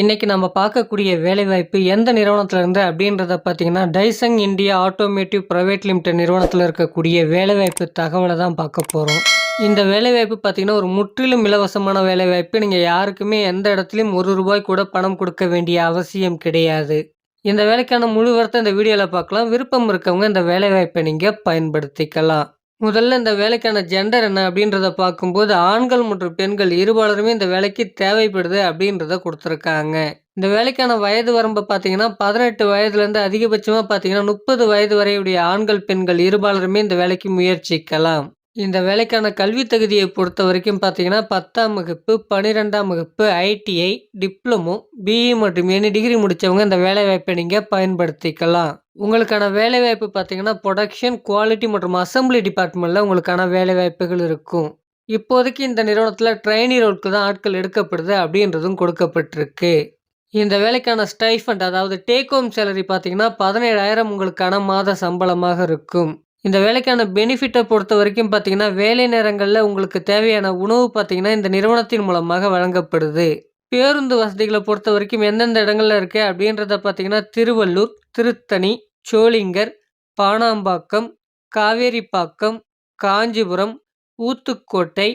இன்றைக்கி நம்ம பார்க்கக்கூடிய வேலைவாய்ப்பு எந்த நிறுவனத்தில் இருந்து அப்படின்றத பார்த்தீங்கன்னா, டைசங் இந்தியா ஆட்டோமேட்டிவ் ப்ரைவேட் லிமிடெட் நிறுவனத்தில் இருக்கக்கூடிய வேலைவாய்ப்பு தகவலை தான் பார்க்க போகிறோம் இந்த வேலைவாய்ப்பு பார்த்தீங்கன்னா, ஒரு முற்றிலும் இலவசமான வேலைவாய்ப்பு. நீங்கள் யாருக்குமே எந்த இடத்துலையும் ஒரு ரூபாய் கூட பணம் கொடுக்க வேண்டிய அவசியம் கிடையாது. இந்த வேலைக்கான முழு இந்த வீடியோவில் பார்க்கலாம். விருப்பம் இருக்கவங்க இந்த வேலைவாய்ப்பை நீங்கள் பயன்படுத்திக்கலாம். முதல்ல இந்த வேலைக்கான ஜெண்டர் என்ன அப்படின்றத பார்க்கும்போது, ஆண்கள் மற்றும் பெண்கள் இருபாலருமே இந்த வேலைக்கு தேவைப்படுது அப்படின்றத கொடுத்துருக்காங்க இந்த வேலைக்கான வயது வரம்பு பார்த்தீங்கன்னா, 18 வயதுலேருந்து அதிகபட்சமாக பார்த்தீங்கன்னா, 30 வயது வரையுடைய ஆண்கள், பெண்கள் இருபாலருமே இந்த வேலைக்கு முயற்சிக்கலாம். இந்த வேலைக்கான கல்வி தகுதியை பொறுத்த வரைக்கும் பார்த்தீங்கன்னா, 10ஆம் வகுப்பு, 12ஆம் வகுப்பு, ஐடிஐ, டிப்ளமோ, பிஇ மற்றும் எனி டிகிரி முடித்தவங்க இந்த வேலைவாய்ப்பை நீங்கள் பயன்படுத்திக்கலாம். உங்களுக்கான வேலைவாய்ப்பு பார்த்தீங்கன்னா, புரொடக்ஷன், குவாலிட்டி மற்றும் அசெம்பிளி டிபார்ட்மெண்ட்டில் உங்களுக்கான வேலைவாய்ப்புகள் இருக்கும். இப்போதைக்கு இந்த நிறுவனத்தில் ட்ரைனி ரோலுக்கு தான் ஆட்கள் எடுக்கப்படுது அப்படின்றதும் கொடுக்கப்பட்டிருக்கு. இந்த வேலைக்கான ஸ்டைஃபண்ட் அதாவது டேக் ஹோம் சேலரி பார்த்தீங்கன்னா, 17,000 உங்களுக்கான மாத சம்பளமாக இருக்கும். இந்த வேலைக்கான பெனிஃபிட்டை பொறுத்த வரைக்கும் பார்த்தீங்கன்னா, வேலை நேரங்களில் உங்களுக்கு தேவையான உணவு பார்த்தீங்கன்னா, இந்த நிறுவனத்தின் மூலமாக வழங்கப்படுது. பேருந்து வசதிகளை பொறுத்த வரைக்கும் எந்தெந்த இடங்கள்ல இருக்கு அப்படின்றத பார்த்தீங்கன்னா, திருவள்ளூர், திருத்தணி, சோளிங்கர், பாணாம்பாக்கம், காவேரிப்பாக்கம், காஞ்சிபுரம், ஊத்துக்கோட்டை,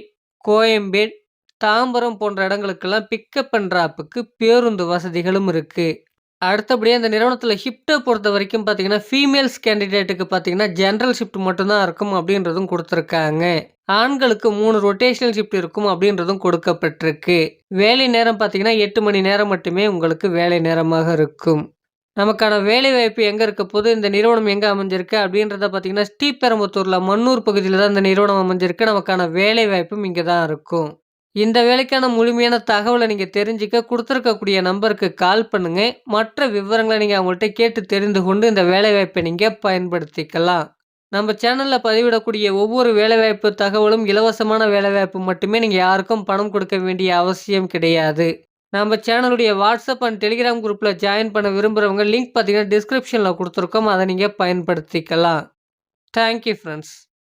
கோயம்பேடு, தாம்பரம் போன்ற இடங்களுக்கெல்லாம் பிக்கப் பண்ணுறாப்புக்கு பேருந்து வசதிகளும் இருக்குது அடுத்தபடியாக இந்த நிறுவனத்துல பொறுத்த வரைக்கும் பார்த்தீங்கன்னா, ஃபீமேல்ஸ் கேண்டிடேட்டுக்கு பார்த்தீங்கன்னா, ஜென்ரல் ஷிஃப்ட் மட்டும் தான் இருக்கும் அப்படின்றதும் கொடுத்துருக்காங்க ஆண்களுக்கு மூணு ரொட்டேஷனல் ஷிஃப்ட் இருக்கும் அப்படின்றதும் கொடுக்கப்பட்டிருக்கு. வேலை நேரம் பார்த்தீங்கன்னா, எட்டு மணி நேரம் மட்டுமே உங்களுக்கு வேலை நேரமாக இருக்கும். நமக்கான வேலைவாய்ப்பு எங்கே இருக்க போது, இந்த நிறுவனம் எங்கே அமைஞ்சிருக்கு அப்படின்றத பார்த்தீங்கன்னா, ஸ்ரீபெரம்புத்தூரில் மன்னூர் பகுதியில் தான் இந்த நிறுவனம் அமைஞ்சிருக்கு. நமக்கான வேலைவாய்ப்பும் இங்கே தான் இருக்கும். இந்த வேலைக்கான முழுமையான தகவலை நீங்கள் தெரிஞ்சுக்க கொடுத்துருக்கக்கூடிய நம்பருக்கு கால் பண்ணுங்க. மற்ற விவரங்களை நீங்கள் அவங்கள்ட்ட கேட்டு தெரிந்து கொண்டு இந்த வேலைவாய்ப்பை நீங்கள் பயன்படுத்திக்கலாம். நம்ம சேனலில் பதிவிடக்கூடிய ஒவ்வொரு வேலைவாய்ப்பு தகவலும் இலவசமான வேலைவாய்ப்பு மட்டுமே. நீங்கள் யாருக்கும் பணம் கொடுக்க வேண்டிய அவசியம் கிடையாது. நம்ம சேனலுடைய வாட்ஸ்அப் அண்ட் டெலிகிராம் குரூப்பில் ஜாயின் பண்ண விரும்புறவங்க லிங்க் பார்த்தீங்கன்னா, டிஸ்கிரிப்ஷனில் கொடுத்துருக்கோம் அதை நீங்கள் பயன்படுத்திக்கலாம். Thank you